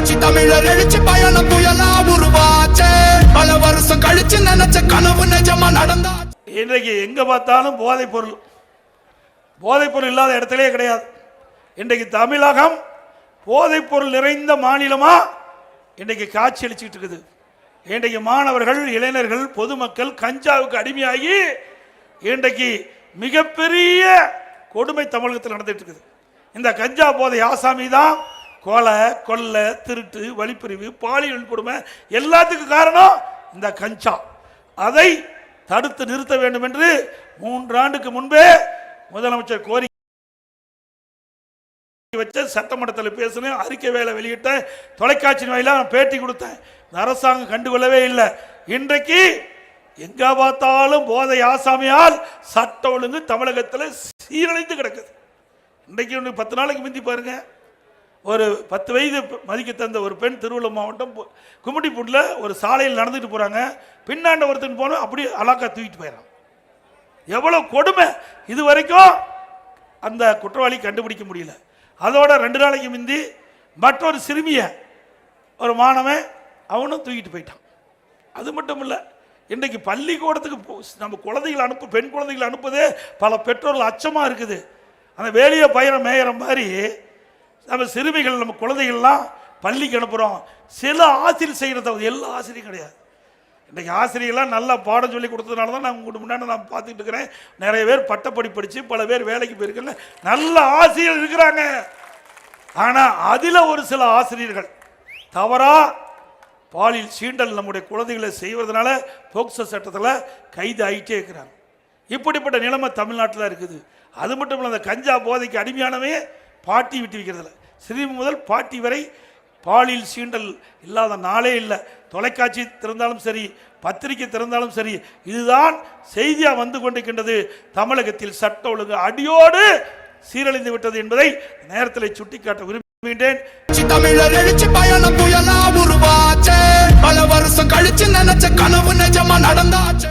புரட்சி தமிழர் எழுச்சி பயணம் புயலா உருவாச்சே. பல வருஷம் கழிச்சு நினைச்ச கனவு நிஜமா நடந்தா இன்றைக்கு எங்கே பார்த்தாலும் போதைப் பொருள். போதைப் பொருள் இல்லாத இடத்திலே கிடையாது. இன்றைக்கு தமிழகம் போதைப் பொருள் நிறைந்த மாநிலமா? இன்றைக்கு காட்சி அளிச்சுட்டு இருக்குது. இன்றைக்கு மாணவர்கள் இளைஞர்கள் பொதுமக்கள் கஞ்சாவுக்கு அடிமையாகி இன்றைக்கு மிகப்பெரிய கொடுமை தமிழகத்தில் நடந்துட்டு இருக்குது. இந்த கஞ்சா போதை ஆசாமி தான் கொலை கொள்ளை திருட்டு வழிப்பறிவு பாலியல் கொடுமை எல்லாத்துக்கும் காரணம் இந்த கஞ்சா. அதை தடுத்து நிறுத்த வேண்டும் என்று மூன்றாண்டுக்கு முன்பே முதலமைச்சர் கோரிக்கை வச்ச சட்டமன்றத்தில் பேசினேன் அறிக்கை வேலை வெளியிட்டேன் தொலைக்காட்சி வாயிலாக நான் பேட்டி கொடுத்தேன். இந்த அரசாங்கம் கண்டுகொள்ளவே இல்லை. இன்றைக்கு எங்க பார்த்தாலும் போதை ஆசாமியால் சட்ட ஒழுங்கு தமிழகத்தில் சீரழிந்து கிடக்குது. இன்றைக்கு ஒன்று பத்து நாளைக்கு முந்தி பாருங்கள் ஒரு பத்து வயது மதிக்க தந்த ஒரு பெண் திருவள்ளூர் மாவட்டம் பு- கும்மிடிப்பூண்டில் ஒரு சாலையில் நடந்துட்டு போகிறாங்க பின்னாண்ட ஒருத்தன் போனால் அப்படியே அலாக்கா தூக்கிட்டு போயிடறான். எவ்வளோ கொடுமை. இது வரைக்கும் அந்த குற்றவாளி கண்டுபிடிக்க முடியல. அதோட ரெண்டு நாளைக்கு முந்தி மற்றொரு சிறுமியை ஒரு மாணவன் அவனும் தூக்கிட்டு போயிட்டான். அது மட்டும் இல்லை இன்றைக்கு பள்ளிக்கூடத்துக்கு நம்ம குழந்தைகளை அனுப்பு பெண் குழந்தைகளை அனுப்புதே பல பெற்றோர்கள் அச்சமாக இருக்குது. அந்த வேலிய பயிரம் மேயிற மாதிரி நம்ம சிறுமிகள் நம்ம குழந்தைகள்லாம் பள்ளிக்கு அனுப்புகிறோம் சில ஆசிரியர் செய்கிற தகுதி எல்லா ஆசிரியரும் கிடையாது. இன்றைக்கி ஆசிரியர்லாம் நல்லா பாடம் சொல்லி கொடுத்ததுனால தான் நான் உங்களுக்கு முன்னாடி நான் பார்த்துட்டு இருக்கிறேன். நிறைய பேர் பட்டப்படி படித்து பல பேர் வேலைக்கு போயிருக்கல நல்ல ஆசிரியர் இருக்கிறாங்க. ஆனால் அதில் ஒரு சில ஆசிரியர்கள் தவறாக பாலியல் சீண்டல் நம்முடைய குழந்தைகளை செய்வதனால போக்சோ சட்டத்தில் கைது ஆகிட்டே இருக்கிறாங்க. இப்படிப்பட்ட நிலைமை தமிழ்நாட்டில் இருக்குது. அது மட்டும் இல்லை அந்த கஞ்சா போதைக்கு அடிமையானவே பாட்டி விட்டு வைக்கிறதில்ல சிறுமி முதல் பாட்டி வரை பாலியல் சீண்டல் இல்லாத நாளே இல்லை. தொலைக்காட்சி திறந்தாலும் சரி பத்திரிகை திறந்தாலும் சரி இதுதான் செய்தியாக வந்து கொண்டிருக்கின்றது. தமிழகத்தில் சட்ட ஒழுங்கு அடியோடு சீரழிந்து விட்டது என்பதை நேரத்தில் சுட்டிக்காட்ட விரும்புகின்றேன். பயணம் புயலா பல வருஷம் கழிச்சு நினைச்ச கனவு நிஜமா நடந்தாச்சு.